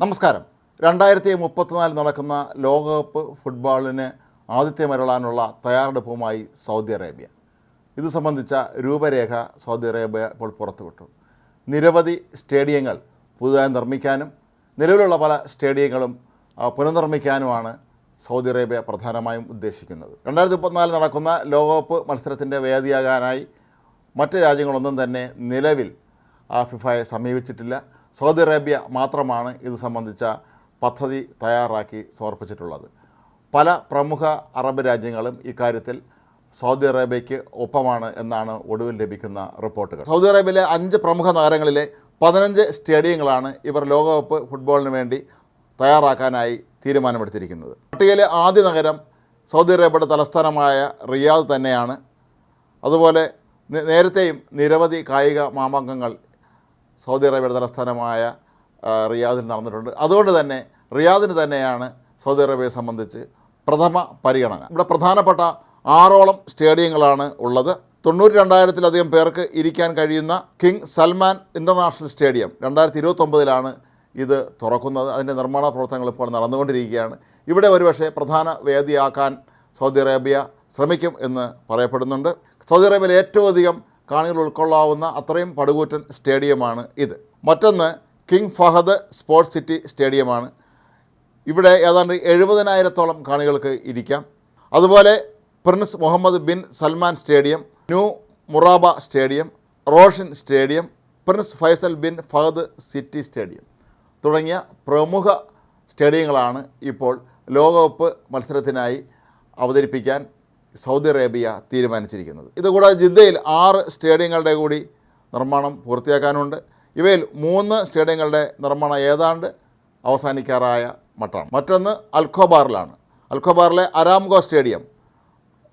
നമസ്കാരം. രണ്ടായിരത്തി മുപ്പത്തിനാല് നടക്കുന്ന ലോകകപ്പ് ഫുട്ബോളിന് ആതിഥ്യമരുളാനുള്ള തയ്യാറെടുപ്പുമായി സൗദി അറേബ്യ. ഇത് സംബന്ധിച്ച രൂപരേഖ സൗദി അറേബ്യ ഇപ്പോൾ പുറത്തുവിട്ടു. നിരവധി സ്റ്റേഡിയങ്ങൾ പുതുതായി നിർമ്മിക്കാനും നിലവിലുള്ള പല സ്റ്റേഡിയങ്ങളും പുനർനിർമ്മിക്കാനുമാണ് സൗദി അറേബ്യ പ്രധാനമായും ഉദ്ദേശിക്കുന്നത്. രണ്ടായിരത്തി മുപ്പത്തിനാല് നടക്കുന്ന ലോകകപ്പ് മത്സരത്തിന്റെ വേദിയാകാനായി മറ്റ് രാജ്യങ്ങളൊന്നും തന്നെ നിലവിൽ ഫിഫയെ സമീപിച്ചിട്ടില്ല. സൗദി അറേബ്യ മാത്രമാണ് ഇത് സംബന്ധിച്ച പദ്ധതി തയ്യാറാക്കി സമർപ്പിച്ചിട്ടുള്ളത്. പല പ്രമുഖ അറബ് രാജ്യങ്ങളും ഇക്കാര്യത്തിൽ സൗദി അറേബ്യയ്ക്ക് ഒപ്പമാണ് എന്നാണ് ഒടുവിൽ ലഭിക്കുന്ന റിപ്പോർട്ടുകൾ. സൗദി അറേബ്യയിലെ അഞ്ച് പ്രമുഖ നഗരങ്ങളിലെ പതിനഞ്ച് സ്റ്റേഡിയങ്ങളാണ് ഇവർ ലോകകപ്പ് ഫുട്ബോളിന് വേണ്ടി തയ്യാറാക്കാനായി തീരുമാനമെടുത്തിരിക്കുന്നത്. പട്ടികയിലെ ആദ്യ നഗരം സൗദി അറേബ്യയുടെ തലസ്ഥാനമായ റിയാദ് തന്നെയാണ്. അതുപോലെ നേരത്തെയും നിരവധി കായിക മാമാങ്കങ്ങൾ സൗദി അറേബ്യയുടെ തലസ്ഥാനമായ റിയാദിൽ നടന്നിട്ടുണ്ട്. അതുകൊണ്ട് തന്നെ റിയാദിന് തന്നെയാണ് സൗദി അറേബ്യയെ സംബന്ധിച്ച് പ്രഥമ പരിഗണന. ഇവിടെ പ്രധാനപ്പെട്ട ആറോളം സ്റ്റേഡിയങ്ങളാണ് ഉള്ളത്. തൊണ്ണൂറ്റി രണ്ടായിരത്തിലധികം പേർക്ക് ഇരിക്കാൻ കഴിയുന്ന കിങ് സൽമാൻ ഇന്റർനാഷണൽ സ്റ്റേഡിയം രണ്ടായിരത്തി ഇരുപത്തൊമ്പതിലാണ് ഇത് തുറക്കുന്നത്. അതിന്റെ നിർമ്മാണ പ്രവർത്തനങ്ങൾ ഇപ്പോൾ നടന്നുകൊണ്ടിരിക്കുകയാണ്. ഇവിടെ ഒരുപക്ഷെ പ്രധാന വേദിയാക്കാൻ സൗദി അറേബ്യ ശ്രമിക്കും എന്ന് പറയപ്പെടുന്നുണ്ട്. സൗദി അറേബ്യയിൽ ഏറ്റവും അധികം കാണികൾ ഉൾക്കൊള്ളാവുന്ന അത്രയും പടുകൂറ്റൻ സ്റ്റേഡിയമാണ് ഇത്. മറ്റൊന്ന് കിങ് ഫഹദ് സ്പോർട്സ് സിറ്റി സ്റ്റേഡിയമാണ്. ഇവിടെ ഏതാണ്ട് എഴുപതിനായിരത്തോളം കാണികൾക്ക് ഇരിക്കാം. അതുപോലെ Prince Mohammed bin Salman stadium New Murabba stadium Roshn stadium Prince Faisal bin Fahd City stadium തുടങ്ങിയ പ്രമുഖ സ്റ്റേഡിയങ്ങളാണ് ഇപ്പോൾ ലോകകപ്പ് മത്സരത്തിനായി അവതരിപ്പിക്കാൻ സൗദി അറേബ്യ തീരുമാനിച്ചിരിക്കുന്നത്. ഇതുകൂടാതെ ജിദ്ദയിൽ ആറ് സ്റ്റേഡിയങ്ങളുടെ കൂടി നിർമ്മാണം പൂർത്തിയാക്കാനുണ്ട്. ഇവയിൽ മൂന്ന് സ്റ്റേഡിയങ്ങളുടെ നിർമ്മാണം ഏതാണ്ട് അവസാനിക്കാറായ മട്ടാണ്. മറ്റൊന്ന് അൽഖോബാറിലാണ്. അൽഖോബാറിലെ അരാംഗോ സ്റ്റേഡിയം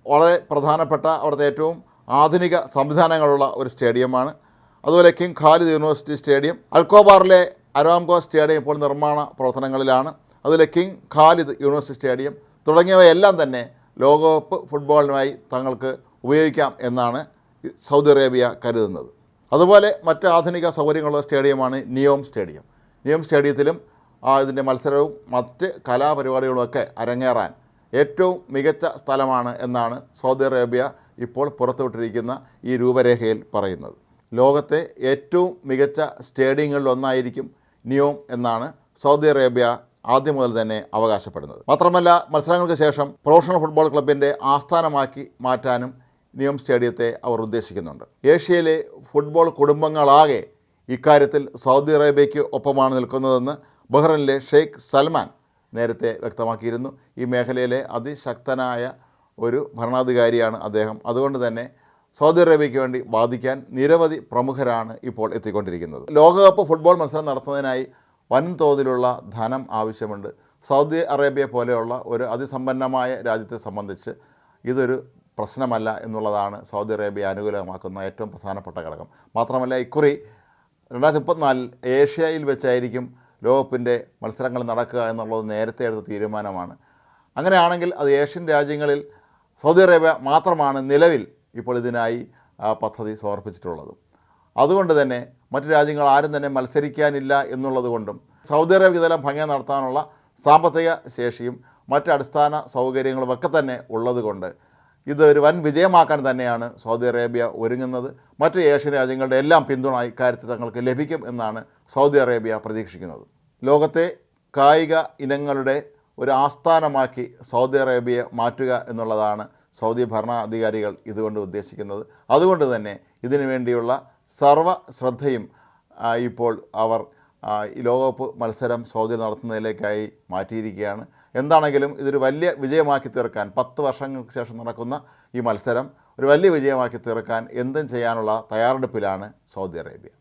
വളരെ പ്രധാനപ്പെട്ട അവിടുത്തെ ഏറ്റവും ആധുനിക സംവിധാനങ്ങളുള്ള ഒരു സ്റ്റേഡിയമാണ്. അതുപോലെ കിങ് ഖാലിദ് യൂണിവേഴ്സിറ്റി സ്റ്റേഡിയം അൽക്കോബാറിലെ അരാംകോ സ്റ്റേഡിയം ഇപ്പോൾ നിർമ്മാണ പ്രവർത്തനങ്ങളിലാണ്. അതുപോലെ കിങ് ഖാലിദ് യൂണിവേഴ്സിറ്റി സ്റ്റേഡിയം തുടങ്ങിയവയെല്ലാം തന്നെ ലോകകപ്പ് ഫുട്ബോളിനായി തങ്ങൾക്ക് ഉപയോഗിക്കാം എന്നാണ് സൗദി അറേബ്യ കരുതുന്നത്. അതുപോലെ മറ്റ് ആധുനിക സൗകര്യങ്ങളുള്ള സ്റ്റേഡിയമാണ് നിയോം സ്റ്റേഡിയം. നിയോം സ്റ്റേഡിയത്തിലും ഇതിന്റെ മത്സരവും മറ്റ് കലാപരിപാടികളുമൊക്കെ അരങ്ങേറാൻ ഏറ്റവും മികച്ച സ്ഥലമാണ് എന്നാണ് സൗദി അറേബ്യ ഇപ്പോൾ പുറത്തുവിട്ടിരിക്കുന്ന ഈ രൂപരേഖയിൽ പറയുന്നത്. ലോകത്തെ ഏറ്റവും മികച്ച സ്റ്റേഡിയങ്ങളിലൊന്നായിരിക്കും നിയോം എന്നാണ് സൗദി അറേബ്യ ആദ്യം മുതൽ തന്നെ അവകാശപ്പെടുന്നത്. മാത്രമല്ല മത്സരങ്ങൾക്ക് ശേഷം പ്രൊഫഷണൽ ഫുട്ബോൾ ക്ലബിന്റെ ആസ്ഥാനമാക്കി മാറ്റാനും നിയം സ്റ്റേഡിയത്തെ അവർ ഉദ്ദേശിക്കുന്നുണ്ട്. ഏഷ്യയിലെ ഫുട്ബോൾ കുടുംബങ്ങളാകെ ഇക്കാര്യത്തിൽ സൗദി അറേബ്യയ്ക്ക് ഒപ്പമാണ് നിൽക്കുന്നതെന്ന് ബഹ്റൈനിലെ ഷെയ്ഖ് സൽമാൻ നേരത്തെ വ്യക്തമാക്കിയിരുന്നു. ഈ മേഖലയിലെ അതിശക്തനായ ഒരു ഭരണാധികാരിയാണ് അദ്ദേഹം. അതുകൊണ്ട് തന്നെ സൗദി അറേബ്യയ്ക്ക് വേണ്ടി വാദിക്കാൻ നിരവധി പ്രമുഖരാണ് ഇപ്പോൾ എത്തിക്കൊണ്ടിരിക്കുന്നത്. ലോകകപ്പ് ഫുട്ബോൾ മത്സരം നടത്തുന്നതിനായി വൻതോതിലുള്ള ധനം ആവശ്യമുണ്ട്. സൗദി അറേബ്യ പോലെയുള്ള ഒരു അതിസമ്പന്നമായ രാജ്യത്തെ സംബന്ധിച്ച് ഇതൊരു പ്രശ്നമല്ല എന്നുള്ളതാണ് സൗദി അറേബ്യ അനുകൂലമാക്കുന്ന ഏറ്റവും പ്രധാനപ്പെട്ട ഘടകം. മാത്രമല്ല ഇക്കുറി രണ്ടായിരത്തി മുപ്പത്തിനാലിൽ ഏഷ്യയിൽ വെച്ചായിരിക്കും ലോകകപ്പിന്റെ മത്സരങ്ങൾ നടക്കുക എന്നുള്ളത് നേരത്തെ എടുത്ത തീരുമാനമാണ്. അങ്ങനെയാണെങ്കിൽ അത് ഏഷ്യൻ രാജ്യങ്ങളിൽ സൗദി അറേബ്യ മാത്രമാണ് നിലവിൽ ഇപ്പോൾ ഇതിനായി പദ്ധതി സമർപ്പിച്ചിട്ടുള്ളത്. അതുകൊണ്ട് തന്നെ മറ്റു രാജ്യങ്ങൾ ആരും തന്നെ മത്സരിക്കാനില്ല എന്നുള്ളത് കൊണ്ടും സൗദി അറേബ്യ ഇതെല്ലാം ഭംഗി നടത്താനുള്ള സാമ്പത്തിക ശേഷിയും മറ്റ് അടിസ്ഥാന സൗകര്യങ്ങളും ഒക്കെ തന്നെ ഉള്ളതുകൊണ്ട് ഇത് ഒരു വൻ വിജയമാക്കാൻ തന്നെയാണ് സൗദി അറേബ്യ ഒരുങ്ങുന്നത്. മറ്റ് ഏഷ്യൻ രാജ്യങ്ങളുടെ എല്ലാം പിന്തുണ ഇക്കാര്യത്തിൽ തങ്ങൾക്ക് ലഭിക്കും എന്നാണ് സൗദി അറേബ്യ പ്രതീക്ഷിക്കുന്നത്. ലോകത്തെ കായിക ഇനങ്ങളുടെ ഒരു ആസ്ഥാനമാക്കി സൗദി അറേബ്യയെ മാറ്റുക എന്നുള്ളതാണ് സൗദി ഭരണാധികാരികൾ ഇതുകൊണ്ട് ഉദ്ദേശിക്കുന്നത്. അതുകൊണ്ട് തന്നെ ഇതിനു വേണ്ടിയുള്ള സർവ ശ്രദ്ധയും ഇപ്പോൾ അവർ ഈ ലോകകപ്പ് മത്സരം സൗദി നടത്തുന്നതിലേക്കായി മാറ്റിയിരിക്കുകയാണ്. എന്താണെങ്കിലും ഇതൊരു വലിയ വിജയമാക്കി തീർക്കാൻ പത്ത് വർഷങ്ങൾക്ക് ശേഷം നടക്കുന്ന ഈ മത്സരം ഒരു വലിയ വിജയമാക്കി തീർക്കാൻ എന്തും ചെയ്യാനുള്ള തയ്യാറെടുപ്പിലാണ് സൗദി അറേബ്യ.